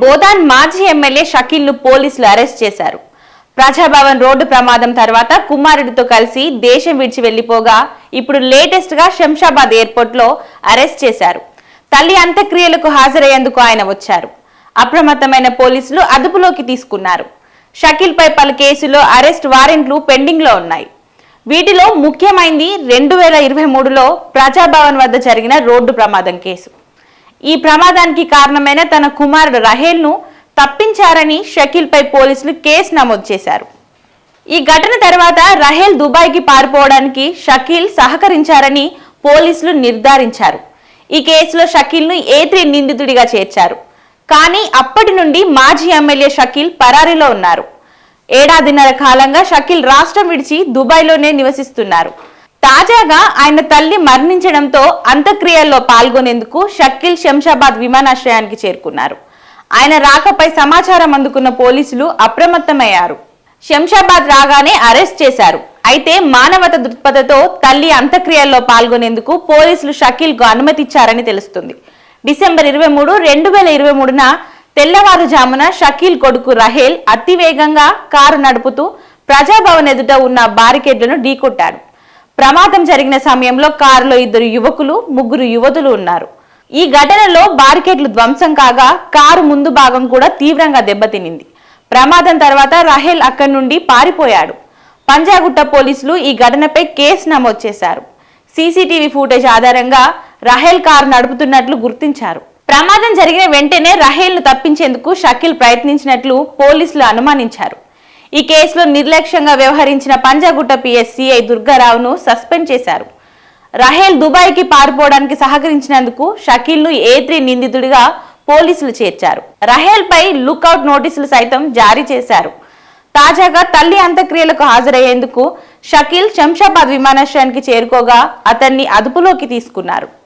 బోధాన్ మాజీ ఎమ్మెల్యే షకీల్ను పోలీసులు అరెస్ట్ చేశారు. ప్రజాభవన్ రోడ్డు ప్రమాదం తర్వాత కుమారుడితో కలిసి దేశం విడిచి వెళ్ళిపోగా ఇప్పుడు లేటెస్ట్గా శంషాబాద్ ఎయిర్పోర్ట్లో అరెస్ట్ చేశారు. తల్లి అంత్యక్రియలకు హాజరయ్యేందుకు ఆయన వచ్చారు. అప్రమత్తమైన పోలీసులు అదుపులోకి తీసుకున్నారు. షకీల్ పై పలు కేసులో అరెస్ట్ వారెంట్లు పెండింగ్లో ఉన్నాయి. వీటిలో ముఖ్యమైంది రెండు వేల ఇరవై మూడులో ప్రజాభవన్ వద్ద జరిగిన రోడ్డు ప్రమాదం కేసు. ఈ ప్రమాదానికి కారణమైన తన కుమారుడు రహేల్ను తప్పించారని షకీల్పై పోలీసులు కేసు నమోదు చేశారు. ఈ ఘటన తర్వాత రహేల్ దుబాయ్కి పారిపోవడానికి షకీల్ సహకరించారని పోలీసులు నిర్ధారించారు. ఈ కేసులో షకీల్ను ఏ త్రీ నిందితుడిగా చేర్చారు. కానీ అప్పటి నుండి మాజీ ఎమ్మెల్యే షకీల్ పరారీలో ఉన్నారు. ఏడాదిన్నర కాలంగా షకీల్ రాష్ట్రం విడిచి దుబాయ్లోనే నివసిస్తున్నారు. తాజాగా ఆయన తల్లి మరణించడంతో అంత్యక్రియల్లో పాల్గొనేందుకు షకీల్ శంషాబాద్ విమానాశ్రయానికి చేరుకున్నారు. ఆయన రాకపై సమాచారం అందుకున్న పోలీసులు అప్రమత్తమయ్యారు. శంషాబాద్ రాగానే అరెస్ట్ చేశారు. అయితే మానవత దృక్పథతో తల్లి అంత్యక్రియల్లో పాల్గొనేందుకు పోలీసులు షకీల్కు అనుమతిచ్చారని తెలుస్తుంది. డిసెంబర్ ఇరవై మూడు రెండు వేల ఇరవై మూడున తెల్లవారుజామున షకీల్ కొడుకు రహేల్ అతివేగంగా కారు నడుపుతూ ప్రజాభవన్ ఎదుట ఉన్న బారికేడ్లను ఢీకొట్టాడు ప్రమాదం జరిగిన సమయంలో కారులో ఇద్దరు యువకులు ముగ్గురు యువతులు ఉన్నారు. ఈ ఘటనలో బారికేట్లు ధ్వంసం కాగా కారు ముందు భాగం కూడా తీవ్రంగా దెబ్బతినింది. ప్రమాదం తర్వాత రహేల్ అక్కడి నుండి పారిపోయాడు. పంజాగుట్ట పోలీసులు ఈ ఘటనపై కేసు నమోదు చేశారు. సీసీటీవీ ఫుటేజ్ ఆధారంగా రహేల్ కారు నడుపుతున్నట్లు గుర్తించారు. ప్రమాదం జరిగిన వెంటనే రహేల్ను తప్పించేందుకు షకీల్ ప్రయత్నించినట్లు పోలీసులు అనుమానించారు. ఈ కేసులో నిర్లక్ష్యంగా వ్యవహరించిన పంజాగుట్ట పిఎస్సిఐ దుర్గారావును సస్పెండ్ చేశారు. రహేల్ దుబాయ్కి పారిపోవడానికి సహకరించినందుకు షకీల్ను ఏ త్రీ నిందితుడిగా పోలీసులు చేర్చారు. రహేల్పై లుకౌట్ నోటీసులు సైతం జారీ చేశారు. తాజాగా తల్లి అంత్యక్రియలకు హాజరయ్యేందుకు షకీల్ శంషాబాద్ విమానాశ్రయానికి చేరుకోగా అతన్ని అదుపులోకి తీసుకున్నారు.